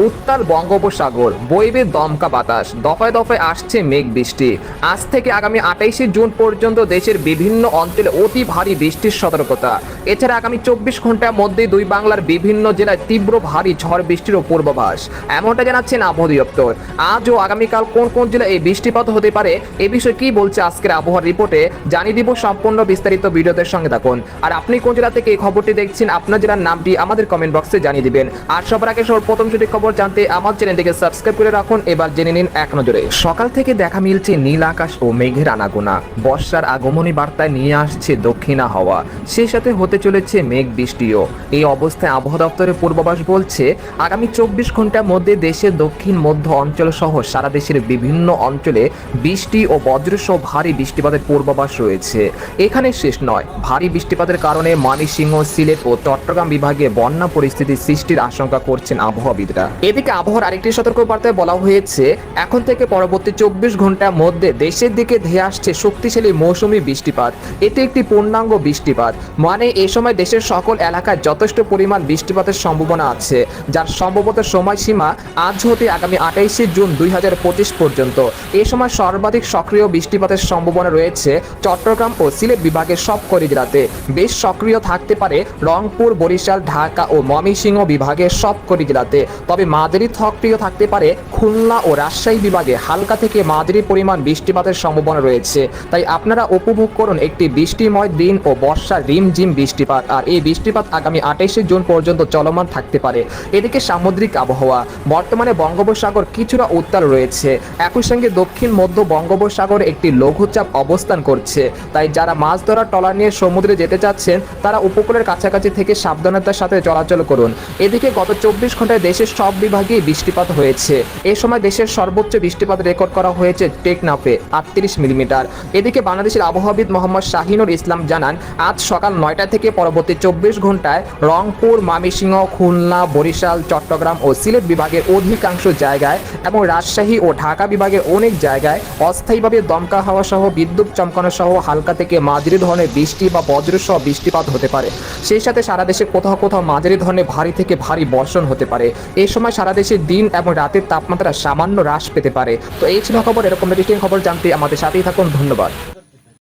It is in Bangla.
উত্তাল বঙ্গোপসাগর দমকা বাতাস। দফায় দফায় মেঘ বৃষ্টি। আজ থেকে আগামী জুন পর্যন্ত দেশের বিভিন্ন অঞ্চলে অতি ভারী বৃষ্টির সতর্কতা। এছাড়া আগামী চব্বিশ ঘণ্টার মধ্যে দুই বাংলার বিভিন্ন জেলায় তীব্র ভারী ঝড় বৃষ্টির পূর্বাভাস। এমনটা জানাচ্ছেন আবহাওয়া দপ্তর। আজ ও আগামীকাল কোন কোন জেলায় এই বৃষ্টিপাত হতে পারে, এ বিষয়ে কি বলছে আজকের আবহাওয়ার রিপোর্টে, জানিয়ে দিব সম্পূর্ণ বিস্তারিত ভিডিওদের সঙ্গে থাকুন। আর আপনি কোন জেলা থেকে এই খবরটি দেখছেন, আপনার জেলার নামটি আমাদের কমেন্ট বক্সে জানিয়ে দিবেন। আর সবার আগে প্রথম সঠিক খবর জানতে আমার চ্যানেলটিকে সাবস্ক্রাইব করে রাখুন। এবার জেনে নিন এক নজরে। সকাল থেকে দেখা মিলছে নীল আকাশ ও মেঘের আনাগোনা। বর্ষার আগমনী বার্তায় নিয়ে আসছে দক্ষিণা হাওয়া। সেই সাথে হতে চলেছে মেঘ বৃষ্টিও। এই অবস্থায় আবহাওয়া দপ্তরের পূর্বাভাস বলছে, আগামী চব্বিশ ঘণ্টার মধ্যে দেশের দক্ষিণ, মধ্য অঞ্চল সহ সারা দেশের বিভিন্ন অঞ্চলে বৃষ্টি ও বজ্রসহ ভারী বৃষ্টিপাতের পূর্বাভাস রয়েছে। এখানে শেষ নয়। ভারী বৃষ্টিপাতের কারণে ময়মনসিংহ সিলেট ও চট্টগ্রাম বিভাগে বন্যা পরিস্থিতি সৃষ্টির আশঙ্কা করছেন আবহাওয়াবিদরা। এদিকে আবহাওয়ার আরেকটি সতর্কবার্তায় বলা হয়েছে, এখন থেকে পরবর্তী চব্বিশ ঘণ্টার মধ্যে দেশের দিকে ধেয়ে আসছে শক্তিশালী মৌসুমী বৃষ্টিপাত। এটি একটি পূর্ণাঙ্গ বৃষ্টিপাত। মানে এই সময় দেশের সকল এলাকায় যথেষ্ট পরিমাণ বৃষ্টিপাতের সম্ভাবনা আছে, যার সম্ভবত সময়সীমা আজ হতে আগামী আঠাইশে জুন দুই হাজার পঁচিশ পর্যন্ত। এ সময় সর্বাধিক সক্রিয় বৃষ্টিপাতের সম্ভাবনা রয়েছে চট্টগ্রাম ও সিলেট বিভাগের সব জেলাতে বেশ সক্রিয় থাকতে পারে রংপুর, বরিশাল, ঢাকা ও ময়মনসিংহ বিভাগের সব জেলাতে তবে মাঝারি সক্রিয় থাকতে পারে খুলনা ও রাজশাহী বিভাগে। হালকা থেকে মাঝারি পরিমাণ বৃষ্টিপাতের সম্ভাবনা রয়েছে। তাই আপনারা উপভোগ করুন একটি বৃষ্টিময় দিন ও বর্ষার রিমঝিম বৃষ্টিপাত। আর এই বৃষ্টিপাত আগামী আঠাইশে জুন পর্যন্ত চলমান থাকতে পারে। এদিকে সামুদ্রিক আবহাওয়া। বর্তমানে বঙ্গোপসাগর কিছুটা উত্তাল রয়েছে। একই সঙ্গে দক্ষিণ মধ্য বঙ্গোপসাগরে একটি লঘুচাপ অবস্থান করছে। তাই যারা মাছ ধরার ট্রলার নিয়ে সমুদ্রে যেতে চাচ্ছেন, তারা উপকূলের কাছাকাছি থেকে সাবধানতার সাথে চলাচল করুন। এদিকে গত চব্বিশ ঘন্টায় দেশের সব বিভাগেই বৃষ্টিপাত হয়েছে। এ সময় দেশের সর্বোচ্চ বৃষ্টিপাত রেকর্ড করা হয়েছে টেকনাফে, আটত্রিশ মিলিমিটার। এদিকে বাংলাদেশের আবহাওয়াবিদ মোহাম্মদ শাহিনুর ইসলাম জানান, আজ সকাল নয়টা থেকে পরবর্তী চব্বিশ ঘন্টায় রংপুর মামিসিংহ খুলনা, বরিশাল, চট্টগ্রাম ও সিলেট বিভাগের অধিকাংশ জায়গায় এবং রাজশাহী ও ঢাকা বিভাগের অনেক জায়গায় অস্থায়ীভাবে দমকা হাওয়া সহ বিদ্যুৎ চমকানো সহ হালকা থেকে মাঝারি ধরনের বৃষ্টি বা বজ্রসহ বৃষ্টিপাত হতে পারে। সেই সাথে সারা দেশে কোথাও কোথাও মাঝারি ধরনের ভারী থেকে ভারী বর্ষণ হতে পারে। এই সময় সারা দেশে দিন এবং রাতের তাপমাত্রা সামান্য হ্রাস পেতে পারে। তো এই ছিল খবর, এরকম খবর জানতে আমাদের সাথেই থাকুন। ধন্যবাদ।